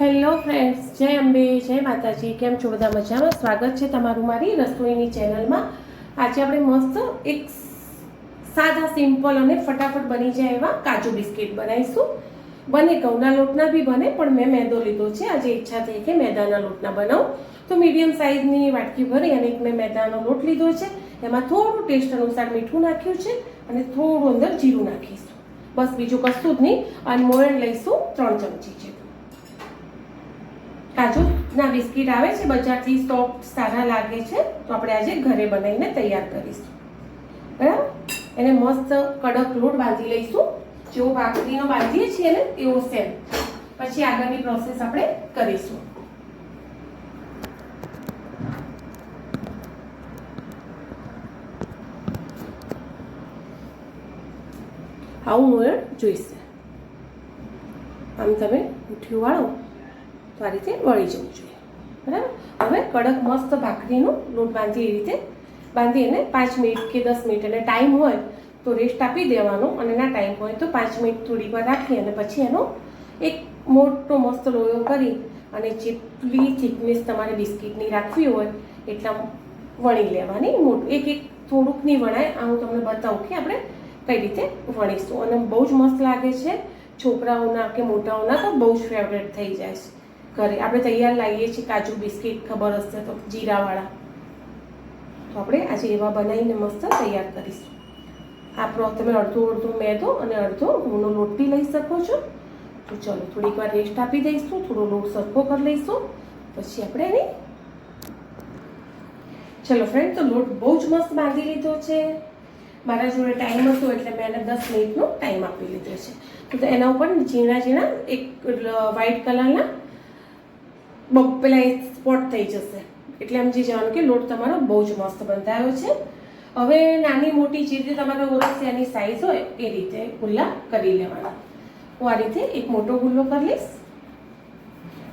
Hello friends, જય અંબે, જય માતાજી, કેમ છો બધા મજામાં? સ્વાગત છે તમારું મારી રસોઈની ચેનલમાં. આજે આપણે મસ્ત એક સાદા, સિમ્પલ અને ફટાફટ બની જાય એવા કાજુ બિસ્કિટ બનાવીશું. બને ઘઉંના લોટના બી બને, પણ મેં મેદો લીધો છે. આજે ઈચ્છા થઈ કે મેદાના લોટના બનાવું. તો મીડિયમ સાઇઝની વાટકી ભરી અને એક મેં મેદાનો લોટ લીધો છે. એમાં થોડું ટેસ્ટ અનુસાર મીઠું નાખ્યું છે અને થોડું અંદર જીરું નાખીશું. બસ બીજું કશું જ નહીં. અને મોયણ લઈશું ત્રણ ચમચી જેટલું. કાજુના બિસ્કિટ આવે છે, બજારથી સોફ્ટ સારા લાગે છે, તો આપણે આજે ઘરે બનાવીને તૈયાર કરીશું. બરાબર? એને મસ્ત કડક લોટ બાંધી લઈશું. જેવો ભાખરીનો બાંધીએ છીએ ને એવો સેમ પછી આગળની પ્રોસેસ આપણે કરીશું. આવું મોયણ જોઈશે. આમ તમે ઉઠ્યું વાળો. તો આ રીતે વળી જવું જોઈએ. બરાબર? હવે કડક મસ્ત ભાખરીનું લોટ બાંધી એ રીતે. બાંધી એને પાંચ મિનિટ કે દસ મિનિટ અને ટાઈમ હોય તો રેસ્ટ આપી દેવાનો અને ના ટાઈમ હોય તો પાંચ મિનિટ થોડી વાર રાખી અને પછી એનો એક મોટો મસ્ત લોયો કરી અને જેટલી થિકનેસ તમારે બિસ્કિટની રાખવી હોય એટલા વણી લેવાની મોટું. એક એક થોડુંક નહીં વણાય, આ હું તમને બતાવું કે આપણે કઈ રીતે વણીશું. અને બહુ જ મસ્ત લાગે છે, છોકરાઓના કે મોટાઓના તો બહુ જ ફેવરેટ થઈ જાય છે. ઘરે આપણે તૈયાર લાવીએ છીએ કાજુ બિસ્કિટ, ખબર હશે તો જીરાવાળા. તો આપણે આજે એવા બનાવીને મસ્ત તૈયાર કરીશું. આપણો તમે અડધો અડધો મેદો અને અડધો ઘઉંનો લોટ બી લઈ શકો છો. તો ચલો, થોડીક વાર રેસ્ટ આપી દઈશું, થોડો લોટ સરખો કરી લઈશું. પછી આપણે એને ચલો ફ્રેન્ડ તો લોટ બહુ જ મસ્ત બાંધી લીધો છે. મારા જોડે ટાઈમ હતો એટલે મેં એને દસ મિનિટનો ટાઈમ આપી લીધો છે. તો એના ઉપર ઝીણા ઝીણા એક વ્હાઈટ કલરના પેલા એ સ્પોટ થઈ જશે. એટલે સમજી જવાનું કે લોટ તમારો બહુ જ મસ્ત બંધાયો છે. હવે નાની મોટી જે રીતે તમારો ઓરસ એની સાઈઝ હોય, એ રીતે ગુલ્લા કરી લેવાના. હું આ રીતે એક મોટો ગુલ્લો કરી લઈશ.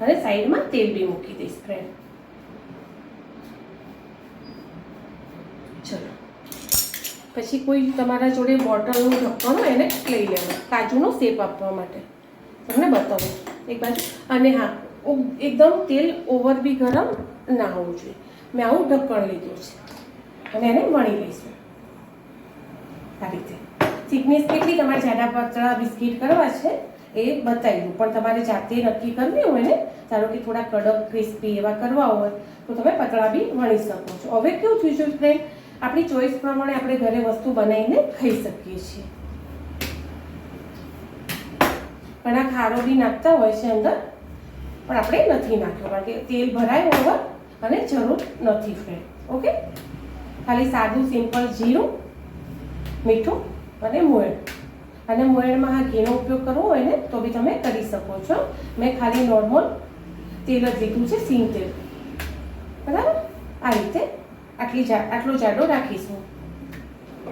અને સાઈડમાં તેલ બી મૂકી દઈશ ફ્રેન્ડ ચલો. પછી કોઈ તમારા જોડે બોટલનું ઢક્કણ હોય, એને લઈ લેવાનું. કાજુનો શેપ આપવા માટે. તમને બતાવું. એક બાજુ. અને હા એકદમ તેલ ઓવર બી ગરમ ના હોવું જોઈએ. મેં આવું ઢક્કણ લીધું છે. અને એને વણી લઈશું. આ રીતે. થિકનેસ કેટલી? તમારે જાડા પાતળા બિસ્કિટ કરવા છે એ બતાવી દઉં પણ તમારે જાતે નક્કી કરવી હોય ને, ધારો કે થોડા કડક ક્રિસ્પી એવા કરવા હોય, તો તમે પતળા બી વણી શકો છો. હવે કેવું થયું છે ફ્રેન્ડ આપણી ચોઈસ પ્રમાણે આપણે ઘરે વસ્તુ બનાવીને ખાઈ શકીએ છીએ. ઘણા ખારો બી નાખતા હોય છે અંદર પણ આપણે નથી નાખ્યો, કારણ કે તેલ ભરાય ઓવર અને જરૂર નથી ફ્રેન્ડ ઓકે? ખાલી સાદું, સિમ્પલ, જીરું, મીઠું અને મોયણ અને મોયણમાં આ ઘીનો ઉપયોગ કરવો હોય ને, તો બી તમે કરી શકો છો. મેં ખાલી નોર્મલ તેલ જ લીધું છે, સિંગ તેલ. બરાબર? આ રીતે આટલી જા, આટલો જાડો રાખીશું.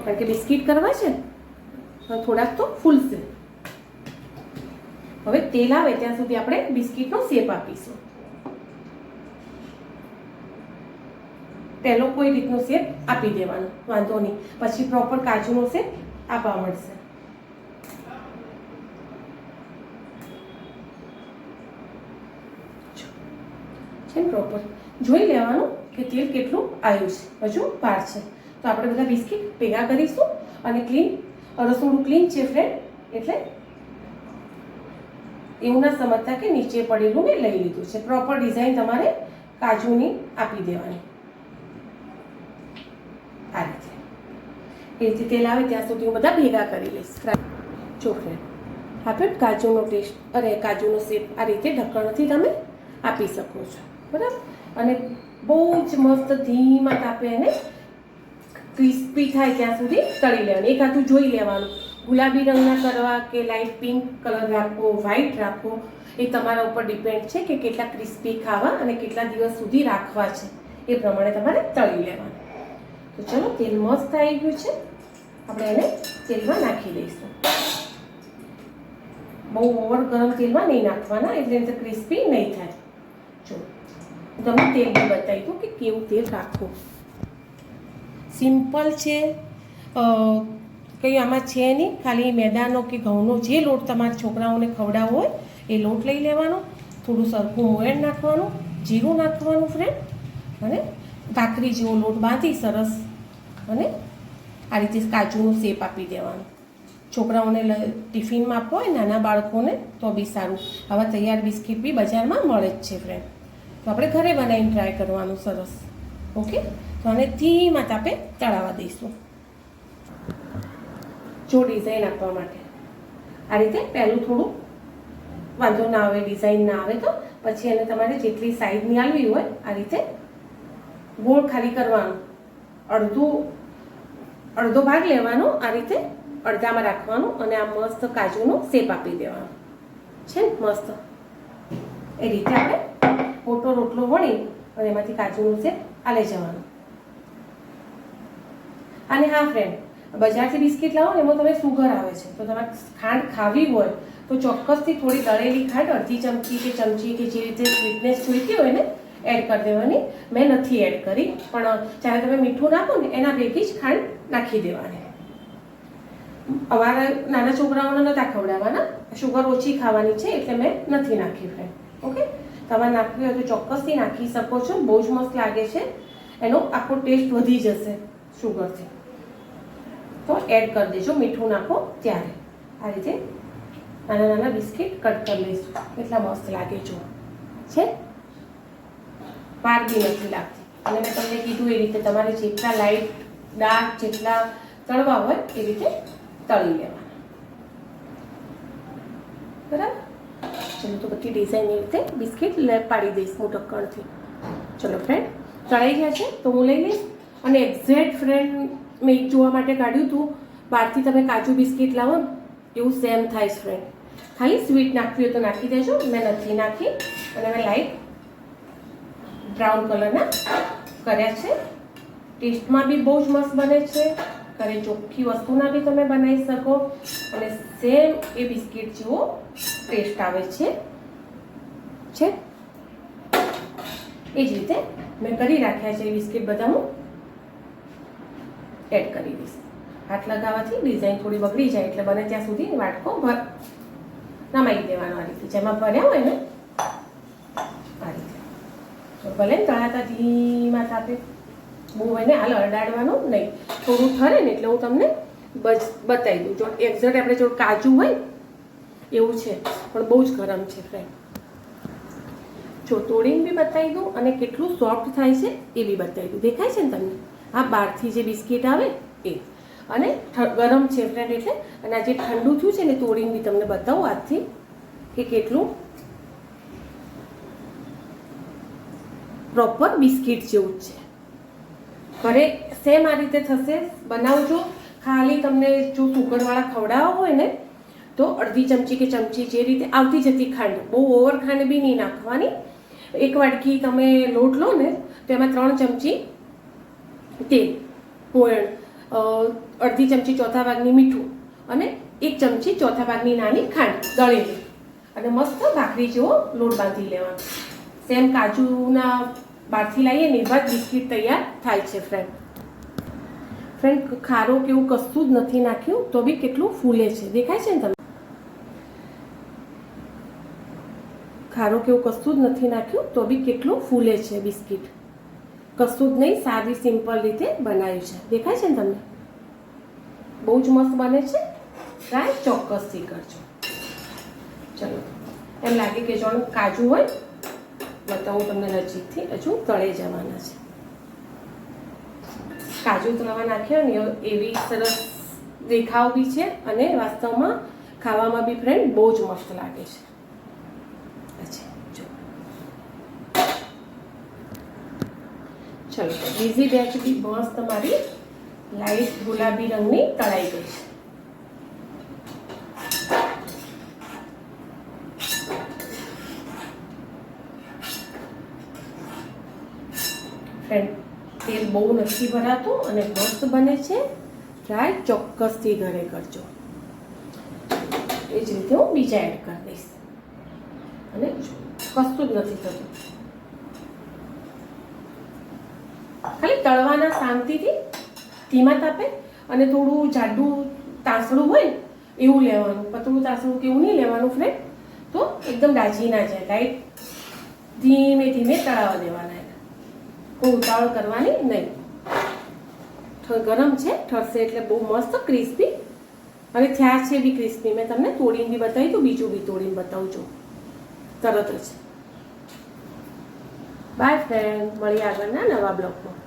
કારણ કે બિસ્કિટ કરવા છે તો થોડાક તો ફૂલશે. હવે તેલ આવે ત્યાં સુધી આપણે બિસ્કિટનો શેપ આપીશું. પહેલો કોઈ રીતનો શેપ આપી દેવાનો, વાંધો નહીં. પછી પ્રોપર કાજુનો શેપ આપવા મળશે. છે પ્રોપર જોઈ લેવાનું કે તેલ કેટલું આવ્યું છે. હજુ બહાર છે. તો આપણે બધા બિસ્કિટ ભેગા કરીશું અને ક્લીન રસોડું ક્લીન છે ફ્રેન્ડ એટલે એવું ના સમજતા કે નીચે પડેલું મેં લઈ લીધું છે. પ્રોપર ડિઝાઇન તમારે કાજુની આપી દેવાની. આ રીતે. એ રીતે તેલ આવે ત્યાં સુધી હું બધા ભેગા કરી લઈશ. જો ફ્રેન્ડ આપણે કાજુનો ટેસ્ટ અરે કાજુનો શેપ આ રીતે ઢક્કણથી તમે આપી શકો છો. બરાબર? અને બહુ જ મસ્ત ધીમા તાપે એને ક્રિસ્પી થાય ત્યાં સુધી તળી લેવાનું. એક હાથું જોઈ લેવાનું. ગુલાબી રંગના કરવા કે લાઇટ પિંક કલર રાખવો વ્હાઈટ રાખવો એ તમારા ઉપર ડિપેન્ડ છે કે કેટલા ક્રિસ્પી ખાવા અને કેટલા દિવસ સુધી રાખવા છે. એ પ્રમાણે તમારે તળી લેવાનું. તો ચલો, તેલ મસ્ત આવી ગયું છે. આપણે એને તેલમાં નાખી દઈશું. બહુ ઓવર ગરમ તેલમાં નહીં નાખવાના, એટલે એમ ક્રિસ્પી નહીં થાય. જો તમને તેલ બતાવી દઉં કે કેવું તેલ રાખવું. સિમ્પલ છે કંઈ આમાં છે નહીં, ખાલી મેદાનો કે ઘઉંનો જે લોટ તમારા છોકરાઓને ખવડાવવો હોય, એ લોટ લઈ લેવાનો, થોડું સરખું મોયણ નાખવાનું, જીરું નાખવાનું ફ્રેન્ડ અને ભાખરી જેવો લોટ બાંધી સરસ, અને આ રીતે કાજુનું શેપ આપી દેવાનું. છોકરાઓને ટિફિનમાં આપવો હોય, નાના બાળકોને, તો બી સારું. આવા તૈયાર બિસ્કિટ બી બજારમાં મળે જ છે ફ્રેન્ડ તો આપણે ઘરે બનાવીને ટ્રાય કરવાનું સરસ. ઓકે? તો આને ધીમા તાપે તળાવવા દઈશું. જો ડિઝાઇન આપવા માટે. આ રીતે પહેલું થોડું વાંધો ના આવે ડિઝાઇન ના આવે તો પછી એને તમારે જેટલી સાઈઝની આલવી હોય, આ રીતે ગોળ ખાલી કરવાનું. અડધું, અડધો ભાગ લેવાનો, આ રીતે અડધામાં રાખવાનું અને આ મસ્ત કાજુનો શેપ આપી દેવાનો. છે ને? મસ્ત. એ રીતે આપણે મોટો રોટલો વણી અને એમાંથી કાજુનો શેપ આલે જવાનો. અને હા ફ્રેન્ડ બજારથી બિસ્કિટ લાવો ને એમાં તમે સુગર આવે છે. તો તમારે ખાંડ ખાવી હોય તો ચોક્કસથી થોડી દળેલી ખાંડ, અડધી ચમચી કે ચમચી કે જે રીતે સ્વીટનેસ જોઈતી હોય ને એડ કરી દેવાની. મેં નથી એડ કરી, પણ જ્યારે તમે મીઠું નાખો ને, એના ભેગી જ ખાંડ નાખી દેવાની. અમારા નાના છોકરાઓને નતા ખવડાવવાના શુગર ઓછી ખાવાની છે એટલે મેં નથી નાખી ફ્રેન્ડ ઓકે તમારે નાખવી હોય તો ચોક્કસથી નાખી શકો છો, બહુ જ મસ્ત લાગે છે. એનો આખો ટેસ્ટ વધી જશે શુગરથી તો એડ કરી દેજો, મીઠું નાખો ત્યારે. આ રીતે નાના નાના બિસ્કિટ કટ કરી લઈશું. કેટલા મસ્ત લાગે જો. છે? વાર બી નથી લાગતી. અને મેં તમને કીધું એ રીતે તમારે જેટલા લાઈટ ડાર્ક જેટલા તળવા હોય એ રીતે તળી લેવાના. બરાબર? ચલો તો બધી ડિઝાઇન એ રીતે બિસ્કિટ પાડી દઈશ હું ઢક્કણથી. ચલો ફ્રેન્ડ તળાઈ ગયા છે તો હું લઈ લઈશ. અને એક્ઝેક્ટ ફ્રેન્ડ મેં એક જોવા માટે કાઢ્યું હતું બહારથી તમે કાજુ બિસ્કિટ લાવો, એવું સેમ થાય છે ફ્રેન્ડ ખાલી સ્વીટ નાખવી હોય તો નાખી દેજો. મેં નથી નાખી. અને મેં લાઈટ બ્રાઉન કલરના કર્યા છે. ટેસ્ટમાં બી બહુ જ મસ્ત બને છે. ઘરે ચોખ્ખી વસ્તુના બી તમે બનાવી શકો. અને સેમ એ બિસ્કિટ જેવો ટેસ્ટ આવે છે. છે? એ જ રીતે મેં કરી રાખ્યા છે એ બિસ્કિટ બધા હું એડ કરી દઈશ. હાથ લગાવવાથી ડિઝાઇન થોડી બગડી જાય એટલે બને ત્યાં સુધી વાટકો ભર નમાઈ દેવાનો આ રીતે. જેમાં ભર્યા હોય ને, આ રીતે. ભલે ને તળાતા ધીમા તાપે બહુ એને હાલ અડાડવાનું નહીં. થોડું ઠરે ને એટલે હું તમને બચ બતાવી દઉં. જો એક્ઝેક્ટ આપણે જો કાજુ હોય, એવું છે, પણ બહુ જ ગરમ છે ફ્રેન્ડ જો તોડીને બી બતાવી દઉં અને કેટલું સોફ્ટ થાય છે એ બી બતાવી દઉં. દેખાય છે ને તમને? આ બહારથી જે બિસ્કિટ આવે એ. અને ગરમ છે ફ્રેન્ડ એટલે. અને આ જે ઠંડુ થયું છે ને તોડીને બી તમને બતાવું આજથી કે કેટલું પ્રોપર બિસ્કિટ જેવું જ છે. ઘરે સેમ આ રીતે થશે. બનાવજો. ખાલી તમને જો સુગરવાળા ખવડાવવા હોય ને, તો અડધી ચમચી કે ચમચી જે રીતે આવતી જતી ખાંડ, બહુ ઓવર ખાંડ બી નહીં નાખવાની. એક વાટકી તમે લોટ લો ને, તો એમાં ત્રણ ચમચી તેલ મોયણ અડધી ચમચી ચોથા ભાગની મીઠું અને એક ચમચી ચોથા ભાગની નાની ખાંડ દળેલી. અને મસ્ત ભાખરી જેવો લોટ બાંધી લેવાનો. સેમ કાજુના બહારથી લાવીએ ને એવા જ બિસ્કિટ તૈયાર થાય છે ફ્રેન્ડ ફ્રેન્ડ ખારો કે એવું કશું જ નથી નાખ્યું, તો બી કેટલું ફૂલે છે. દેખાય છે ને તમે ખારો કે એવું કશું જ નથી નાખ્યું, તો બી કેટલું ફૂલે છે બિસ્કિટ. કશું જ નહીં, સાદી, સિમ્પલ રીતે બનાવ્યું છે. દેખાય છે ને તમને? બહુ જ મસ્ત બને છે. ટ્રાય ચોક્કસથી કરજો. ચલો. એમ લાગે કે જો કાજુ હોય બતાવું તમને નજીકથી હજુ તળે જવાના છે. કાજુ તળવા નાખ્યો ને, એવી સરસ દેખાવ બી છે અને વાસ્તવમાં ખાવામાં બી ફ્રેન્ડ બહુ જ મસ્ત લાગે છે અચ્છા જો ચલો બીજી બેચ બી બસ તમારી લાઈટ ગુલાબી રંગની તળાઈ ગઈ છે. તેલ બહુ નથી ભરાતું અને મસ્ત બને છે. ટ્રાય ચોક્કસથી ઘરે કરજો. એ જ રીતે હું બીજા એડ કરી દઈશ. અને કશું જ નથી થતું. ખાલી તળવાના શાંતિથી ધીમા તાપે અને થોડું જાડું તાસડું હોય એવું લેવાનું. પતળું તાસડું કે એવું નહીં લેવાનું ફ્રેન્ડ તો એકદમ દાજી ના જાય. લાઈટ ધીમે ધીમે તળાવવા દેવાના કોઈ ઉતાવળ કરવાની નહીં. ગરમ છે, ઠરશે એટલે બહુ મસ્ત ક્રિસ્પી અને થયા છે બી ક્રિસ્પી મેં તમને તોડીને બી બતાવી તો, બીજું બી તોડીને બતાવું છું તરત જ. બાય ફ્રેન્ડ મળીએ આગળના નવા બ્લોગમાં.